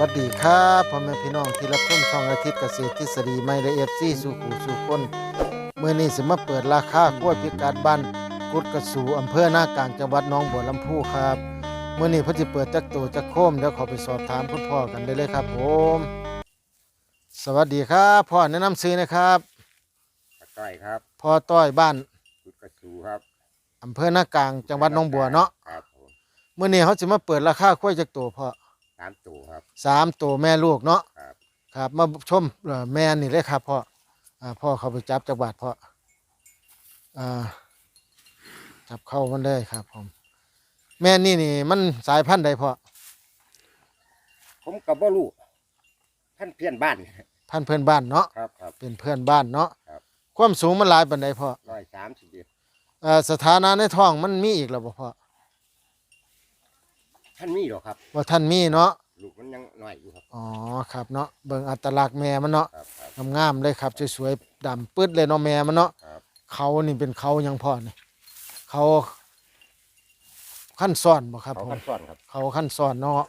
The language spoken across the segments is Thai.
วัสดีครับพ่อแม่พี่น้องที่รับชมช่องอาทิตย์เกษตรทฤษฎีไม่ละเอียดซี่สู่หูสู่คนเมื่อนี้สิมาเปิดราคากล้วยพิกัดบ้านกุดกระสูอำเภอหน้ากลางจังหวัดหน้องบัวลำพูครับเมื่อนี้เพิ่นสิเปิดจักโตจักโคมเดี๋ยวขอไปสอบถามคุณพ่อกันได้เลยครับผม สวัสดีครับพ่อแนะนำซื้อนะครับตะก้อยครับพ่อต้อยบ้านกุดกระสูครับอำเภอหน้ากลางจังหวัดหน้องบัวเนาะครับผมเมื่อนี้เขาสิมาเปิดราคากล้วยจักโตพ่อ สามตัวครับ สามโตแม่ลูกเนาะครับ ครับ มาชมเอ่อแม่นี่เลยครับพ่ออ่าพ่อเขาไปจับจักบาทพ่ออ่าจับเข้ามันเลยครับผมแม่นี่นี่มันสายพันธุ์ใดพ่อผมกับบ่รู้ท่านเพี้ยนบ้าน พันธุ์เพื่อนบ้านเนาะครับครับ เป็นเพื่อนบ้านเนาะครับ ความสูงมันหลายปันใดพ่อร้อยสามสิบเอ็ดเอ่อสถานะในท้องมันมีอีกแล้วบ่พ่อ ท่านมีหรอครับ ว่าท่านมีเนาะลูกมันยังน้อยอยู่ครับ อ๋อครับเนาะเบิ่งอัตลักษณ์แม่มันเนาะครับครับ งามๆเลยครับสวยๆดำปึ๊ดเลยเนาะแม่มันเนาะครับ เขานี่เป็นเขาหยังพ่อนี่เขาขั้นซ้อนบ่ครับเขาผม ขั้นซ่อนครับ เขาขั้นซ้อนเนาะ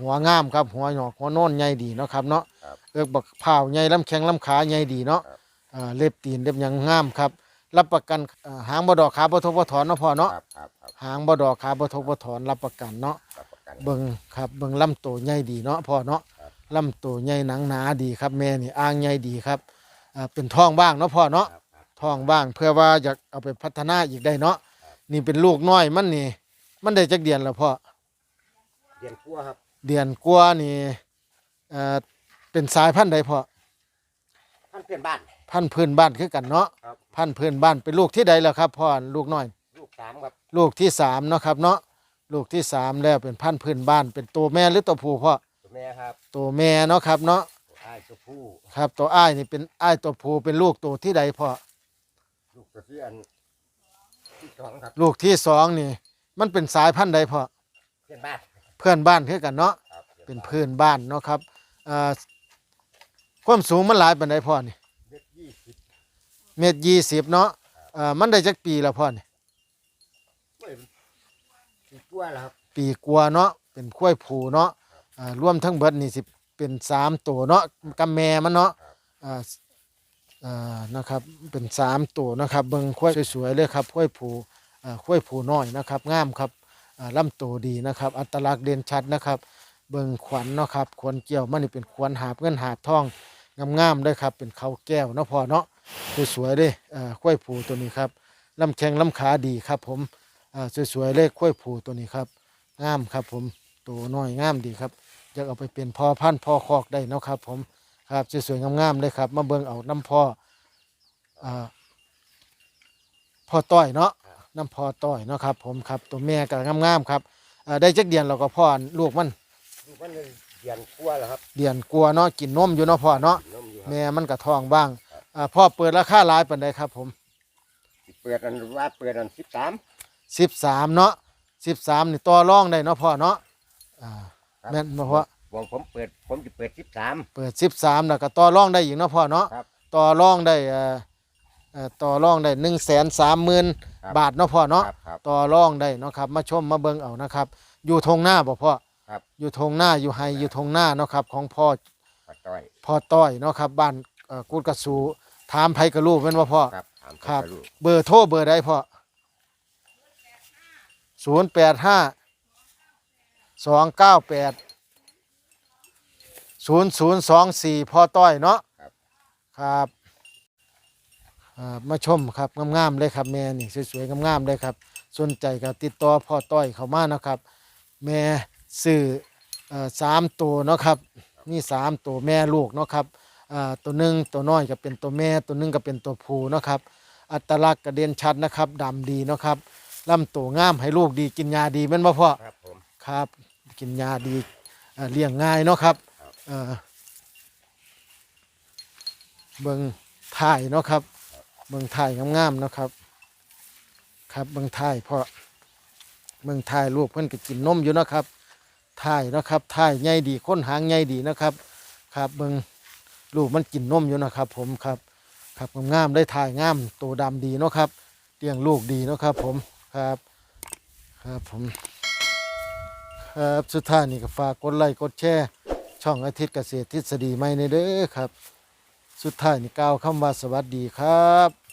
หัวงามครับหัวหยอกหัวโน่นใหญ่ดีเนาะครับเนาะครับเอิกบักพร้าวใหญ่ลำแข้งลำขาใหญ่ดีเนาะครับอ่าเล็บตีนเล็บหยังงามครับ รับประกันอ่าหางบ่ดอกขาบ่ทกบ่ถอนเนาะพ่อเนาะครับครับครับหางบ่ดอกขาบ่ทกบ่ถอนรับประกันเนาะ รับประกันเบิ่งครับเบิ่งลำตัวใหญ่ดีเนาะพ่อเนาะครับ ลำตัวใหญ่หนังหนาดีครับ แม่นี่อ่างใหญ่ดีครับอ่าเป็นท้องบ้างเนาะพ่อเนาะ ครับครับ ท้องบ้างเพื่อว่าอยากเอาไปพัฒนาอีกได้เนาะนี่เป็นลูกน้อยมันนี่ มันได้จักเดือนแล้วพ่อเรียนครัวครับเดือนกว่านี่เอ่อเป็นสายพันธุ์ใดพ่อท่านเพี้ยนบ้าน พันธุ์พื้นบ้านคือกันเนาะครับ พันธุ์พื้นบ้านเป็นลูกที่ใดแล้วครับพ่อลูกน้อย ลูกสามครับลูกที่สามเนาะครับเนาะ ลูกที่สามแล้วเป็นพันธุ์พื้นบ้านเป็นตัวแม่หรือตัวผู้พ่อตัวแม่ครับตัวแม่เนาะครับเนาะตัวอ้ายตัวผู้ครับ ตัวอ้ายนี่เป็นอ้ายตัวผู้เป็นลูกตัวที่ใดพ่อลูกตัวที่อันที่สองครับลูกที่สองนี่ มันเป็นสายพันธุ์ใดพ่อเพี้ยนบ้านเพื่อนบ้านคือกันเนาะครับเป็นพื้นบ้านเนาะครับเอ่อความสูงมันหลายปานใดพ่อนี่เด็กยี่สิบเมตรยี่สิบเนาะเอ่อมันได้จักปีแล้วพ่อนี่เว้ย สิบกว่าแล้วครับปีกว่าเนาะเป็นข้วยผูเนาะอ่ารวมทั้งเบิดนี่สิเป็นสามตัวเนาะกับแม่มันเนาะอ่าอ่านะครับเป็นสามตัวนะครับเบิ่งข้วยสวยๆเลยครับข้วยผูอ่าข้วยผูน้อยนะครับงามครับอ่าลำตัวดีนะครับ อัตลักษณ์เด่นชัดนะครับ เบิ่งขวัญเนาะครับขวัญเกี่ยวมันนี่เป็นขวัญหาบเงินหาบทองงามๆเลยครับเป็นเขาแก้วเนาะพอเนาะสวยๆเลยอ่าข้วยผูตัวนี้ครับลำแข้งลำขาดีครับผม อ่าสวยๆเลยข้วยผูตัวนี้ครับงามครับผมตัวน้อยงามดีครับอยากเอาไปเป็นพ่อพันธุ์พ่อคอกได้เนาะครับ ผมครับสวยๆงามๆเลยครับ มาเบิ่งเอาน้ำพ่ออ่าพ่อต้อยเนาะน้ำพ่อต้อยเนาะครับผมครับตัวแม่ก็งามๆครับอ่าได้จักเดือนเราก็พ่อลูกมันลูกมันเลยเรียนครัวแล้วครับเดือนกลัวเนาะกินนมอยู่เนาะพ่อเนาะกินนมอยู่ครับ แม่มันก็ท้องบ้างอ่าพ่อเปิดราคาหลายปานใดครับผม เปิดอันว่าเปิดอันสิบสาม 13เนาะ13นี่ต่อรองได้เนาะพ่อเนาะอ่าแม่นบ่พ่อบอกผมเปิดผมจะเปิดสิบสาม เปิดสิบสามแล้วก็ต่อรองได้อีกเนาะพ่อเนาะครับต่อรองได้เอ่อเอ่อต่อรองได้หนึ่งแสนสามหมื่นครับ บาทเนาะพ่อเนาะ ครับครับ ต่อรองได้เนาะครับมาชมมาเบิ่งเอานะครับ อยู่ทงหน้าบ่พ่อครับ อยู่ทงหน้าอยู่ไฮอยู่ทงหน้าเนาะครับของพ่อปาต้อยพ่อต้อยเนาะครับบ้านเอ่อกุดกระสูถามไผกระลูกแม่นบ่พ่อครับถามครับไปลูกเบอร์โทรเบอร์ใดพ่อ ศูนย์แปดห้าสองเก้าแปดศูนย์ศูนย์สองสี่พ่อต้อยเนาะครับอ่ามาชมครับงามๆเลยครับแม่นี่สวยๆงามๆเลยครับ สนใจก็ติดต่อพ่อต้อยเขามานะครับ แม่ซื้อเอ่อสามตัวเนาะครับนี่สามตัวแม่ลูกเนาะครับอ่าตัวหนึ่งตัวน้อยก็เป็นตัวแม่ ตัวหนึ่งก็เป็นตัวผู้เนาะครับ อัตลักษณ์กระเด็นชัดนะครับดำดีเนาะครับ ลำตัวงามให้ลูกดีกินยาดีแม่นบ่พ่อครับผมครับ กินยาดีเอ่อเลี้ยงง่ายเนาะครับครับเอ่อเบิ่งถ่ายเนาะครับ เบิ่งถ่ายงามๆเนาะครับ ครับเบิ่งถ่ายพ่อเบิ่งถ่ายลูกเพิ่นก็กินนมอยู่เนาะครับถ่ายเนาะครับถ่ายใหญ่ดีค้นหางใหญ่ดีนะครับ ครับเบิ่งลูกมันกินนมอยู่นะครับ ผมครับ ครับงามๆได้ถ่ายงามตัวดำดีเนาะครับเลี้ยงลูกดีเนาะครับผม ครับ ครับผม ครับสุดท้ายนี่ก็ฝากกดไลค์กดแชร์ช่องอาทิตย์เกษตรทฤษฎีใหม่ในเด้อครับ สุดท้ายนี่กล่าวคำว่าสวัสดีครับ